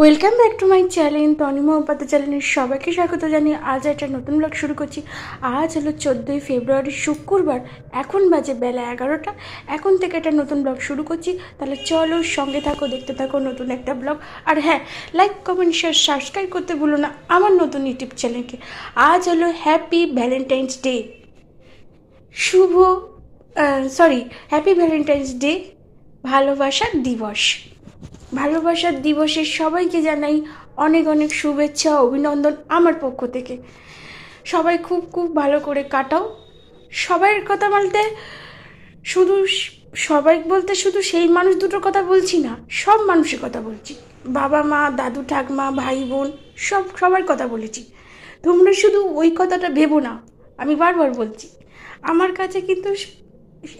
Welcome back to my channel Tanima Upadhyay চ্যানেলের সবাইকে স্বাগত জানিয়ে আজ একটা নতুন ব্লগ শুরু করছি। আজ হলো চোদ্দোই ফেব্রুয়ারি, শুক্রবার, এখন বাজে বেলা এগারোটা। এখন থেকে একটা নতুন ব্লগ শুরু করছি। তাহলে চলো সঙ্গে থাকো, দেখতে থাকো নতুন একটা ব্লগ আর হ্যাঁ লাইক কমেন্ট শেয়ার সাবস্ক্রাইব করতে ভুলো না আমার নতুন ইউটিউব চ্যানেলকে আজ হলো হ্যাপি ভ্যালেন্টাইন্স ডে শুভ সরি হ্যাপি ভ্যালেন্টাইন্স ডে ভালোবাসার দিবস। ভালোবাসার দিবসে সবাইকে জানাই অনেক অনেক শুভেচ্ছা অভিনন্দন আমার পক্ষ থেকে। সবাই খুব খুব ভালো করে কাটাও। সবাইয়ের কথা বলতে শুধু সবাই বলতে শুধু সেই মানুষ দুটোর কথা বলছি না, সব মানুষের কথা বলছি। বাবা মা, দাদু, ঠাকমা, ভাই, বোন, সব সবার কথা বলেছি। তোমরা শুধু ওই কথাটা ভেবো না, আমি বারবার বলছি। আমার কাছে কিন্তু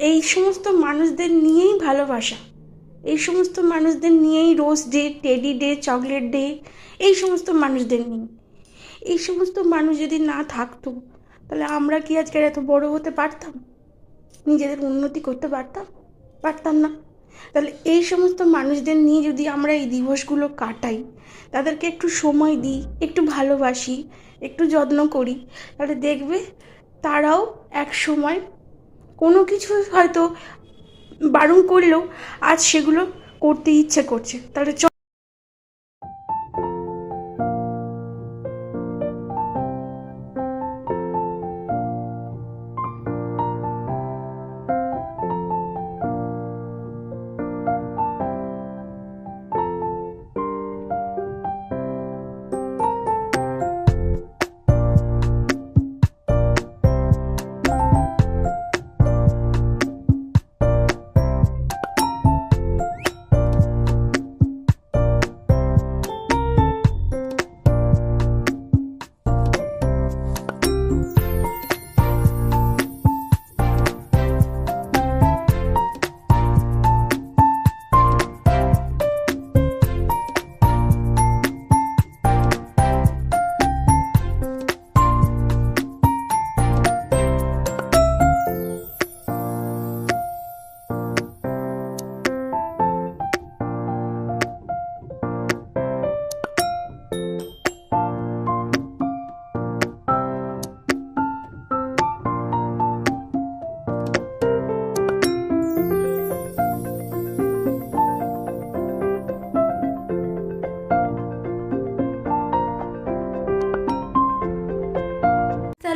এই সমস্ত মানুষদের নিয়েই ভালোবাসা। এই সমস্ত মানুষদের নিয়েই rose day, teddy day, chocolate day, এই সমস্ত মানুষদের নিয়ে। এই সমস্ত মানুষ যদি না থাকতো, তাহলে আমরা কি আজকে এত বড় হতে পারতাম? নিজেদের উন্নতি করতে পারতাম? পারতাম না। তাহলে এই সমস্ত মানুষদের নিয়ে যদি আমরা এই দিবসগুলো কাটাই, তাদেরকে একটু সময় দিই, একটু ভালোবাসি, একটু যত্ন করি, তাহলে দেখবে তারাও এক সময় কোনো কিছু হয়তো বারণ করলেও আজ সেগুলো করতে ইচ্ছে করছে। তাহলে চ